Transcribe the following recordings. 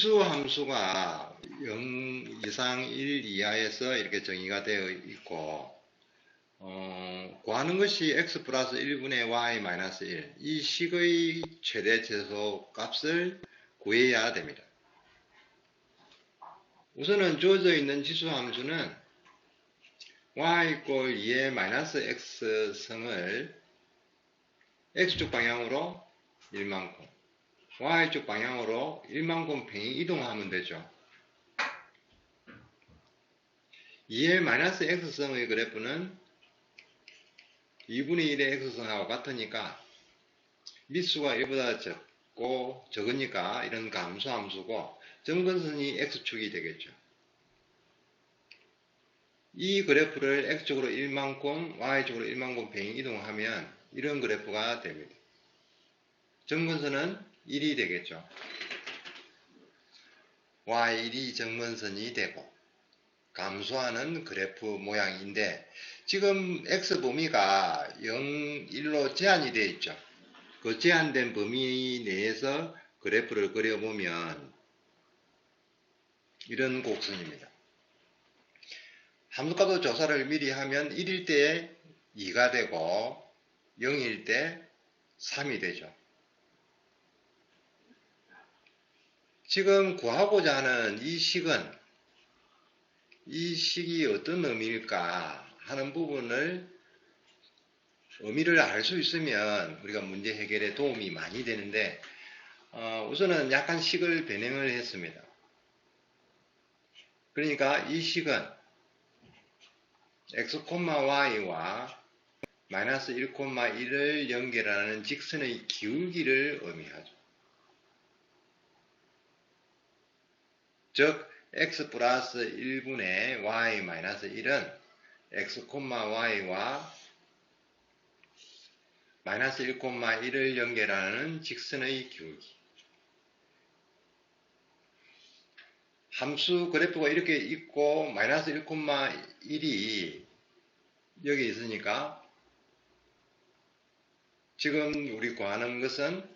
수 함수가 0 이상 1 이하에서 이렇게 정의가 되어 있고 어, 구하는 것이 x 플러스 1분의 y 마이너스 1. 이 식의 최대 최소 값을 구해야 됩니다. 우선은 주어져 있는 지수 함수는 y 이꼴 2의 마이너스 x 성을 x축 방향으로 1만큼 y축 방향으로 1만큼 팽이 이동하면 되죠. 2의 마이너스 x성의 그래프는 2분의 1의 x성하고 같으니까 밑수가 1보다 적고 적으니까 이런 감소 함수고 정근선이 x축이 되겠죠. 이 그래프를 x축으로 1만큼, y축으로 1만큼 뱅 이동하면 이런 그래프가 됩니다. 정근선은 1이 되겠죠. y1이 정근선이 되고 감소하는 그래프 모양인데 지금 x 범위가 0, 1로 제한이 되어 있죠. 그 제한된 범위 내에서 그래프를 그려보면 이런 곡선입니다. 함수값도 조사를 미리 하면 1일 때 2가 되고 0일 때 3이 되죠. 지금 구하고자 하는 이 식은 이 식이 어떤 의미일까 하는 부분을 의미를 알 수 있으면 우리가 문제 해결에 도움이 많이 되는데 어, 우선은 약간 식을 변형을 했습니다. 그러니까 이 식은 x, y와 마이너스 1,1을 연결하는 직선의 기울기를 의미하죠. 즉 x 플러스 1분의 y 마이너스 1은 x, y와 마이너스 1,1을 연결하는 직선의 기울기. 함수 그래프가 이렇게 있고 마이너스 1,1이 여기 있으니까 지금 우리 구하는 것은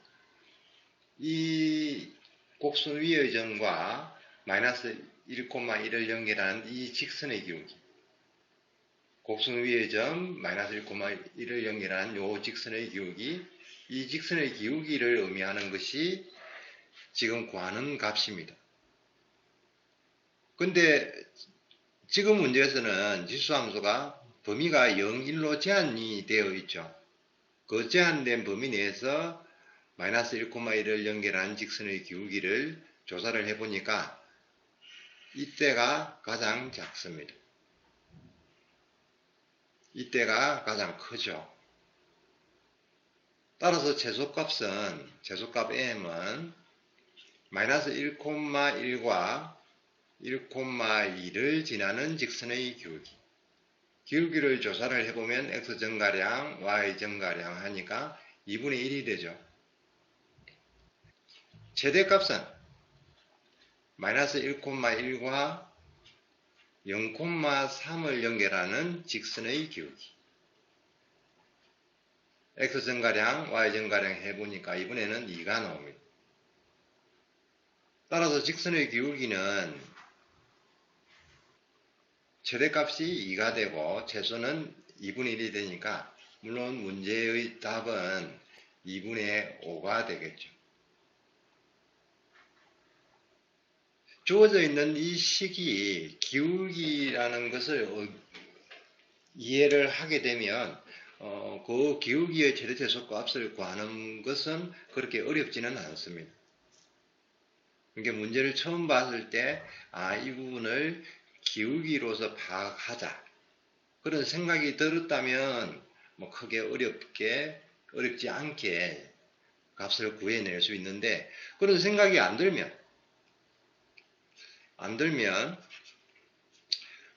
이 곡선 위의 점과 마이너스 1,1을 연결하는 이 직선의 기울기 곡선 위의 점 마이너스 1,1을 연결한 요 직선의 기울기 이 직선의 기울기를 의미하는 것이 지금 구하는 값입니다. 근데 지금 문제에서는 지수함수가 범위가 0, 1로 제한이 되어 있죠. 그 제한된 범위 내에서 마이너스 1,1을 연결한 직선의 기울기를 조사를 해보니까 이때가 가장 작습니다. 이때가 가장 크죠. 따라서 최소값은 최소값 m은 마이너스 1,1과 1,2를 지나는 직선의 기울기 기울기를 조사를 해보면 x정가량, y정가량 하니까 2분의 1이 되죠. 최대값은 마이너스 1,1과 0,3을 연결하는 직선의 기울기. x정가량, y정가량 해보니까 이번에는 2가 나옵니다. 따라서 직선의 기울기는 최대값이 2가 되고 최소는 2분의 1이 되니까 물론 문제의 답은 2분의 5가 되겠죠. 주어져 있는 이 식이 기울기라는 것을 어, 이해를 하게 되면 어, 그 기울기의 최대최소 값을 구하는 것은 그렇게 어렵지는 않습니다. 이게 문제를 처음 봤을 때, 아, 이 부분을 기울기로서 파악하자. 그런 생각이 들었다면, 뭐 크게 어렵게, 어렵지 않게 값을 구해낼 수 있는데, 그런 생각이 안 들면, 안 들면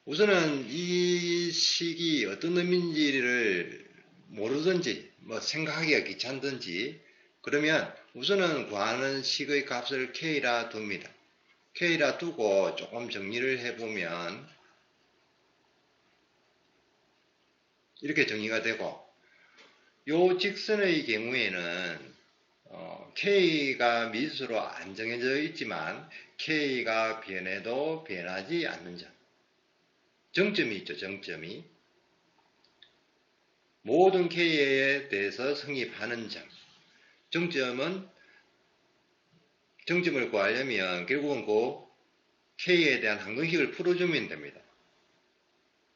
우선은 이 식이 어떤 의미인지를 모르든지 뭐 생각하기가 귀찮든지 그러면 우선은 구하는 식의 값을 k라 둡니다. k라 두고 조금 정리를 해보면 이렇게 정리가 되고 요 직선의 경우에는 어, K가 미수로 안 정해져 있지만 K가 변해도 변하지 않는 점. 정점이 있죠, 정점이. 모든 K에 대해서 성립하는 점. 정점은 정점을 구하려면 결국은 그 K에 대한 항등식을 풀어주면 됩니다.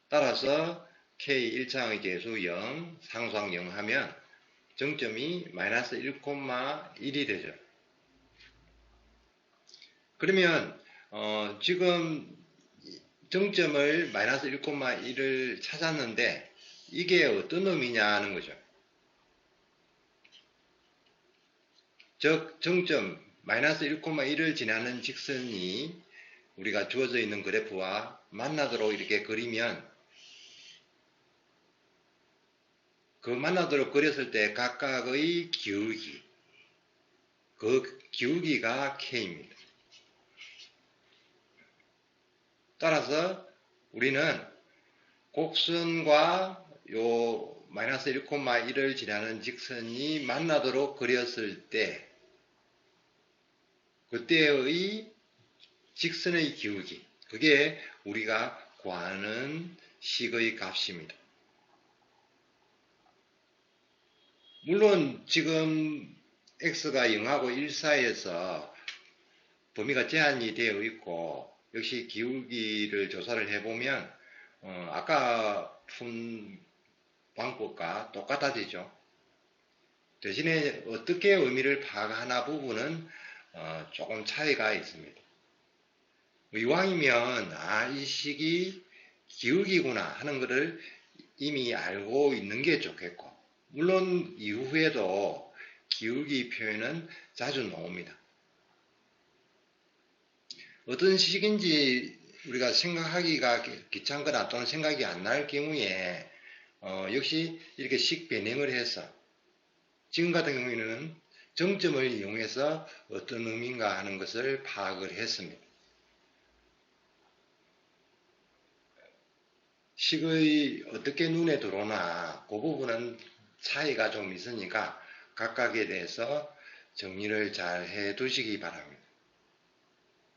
따라서 K 1차항의 계수 0, 상수항 0 하면 정점이 마이너스 1,1이 되죠. 그러면 어, 지금 정점을 마이너스 1,1을 찾았는데 이게 어떤 의미냐 하는 거죠. 즉 정점 마이너스 1,1을 지나는 직선이 우리가 주어져 있는 그래프와 만나도록 이렇게 그리면 그 만나도록 그렸을 때 각각의 기울기 그 기울기가 K입니다. 따라서 우리는 곡선과 요 마이너스 1,1을 지나는 직선이 만나도록 그렸을 때 그때의 직선의 기울기 그게 우리가 구하는 식의 값입니다. 물론 지금 x가 0하고 1 사이에서 범위가 제한이 되어 있고 역시 기울기를 조사를 해보면 어, 아까 푼 방법과 똑같아지죠. 대신에 어떻게 의미를 파악하나 부분은 어, 조금 차이가 있습니다. 이왕이면 아, 이 식이 기울기구나 하는 것을 이미 알고 있는 게 좋겠고 물론 이후에도 기울기 표현은 자주 나옵니다. 어떤 식인지 우리가 생각하기가 귀찮거나 또는 생각이 안 날 경우에 어, 역시 이렇게 식 변형을 해서 지금 같은 경우에는 정점을 이용해서 어떤 의미인가 하는 것을 파악을 했습니다. 식의 어떻게 눈에 들어오나 그 부분은 차이가 좀 있으니까 각각에 대해서 정리를 잘 해 두시기 바랍니다.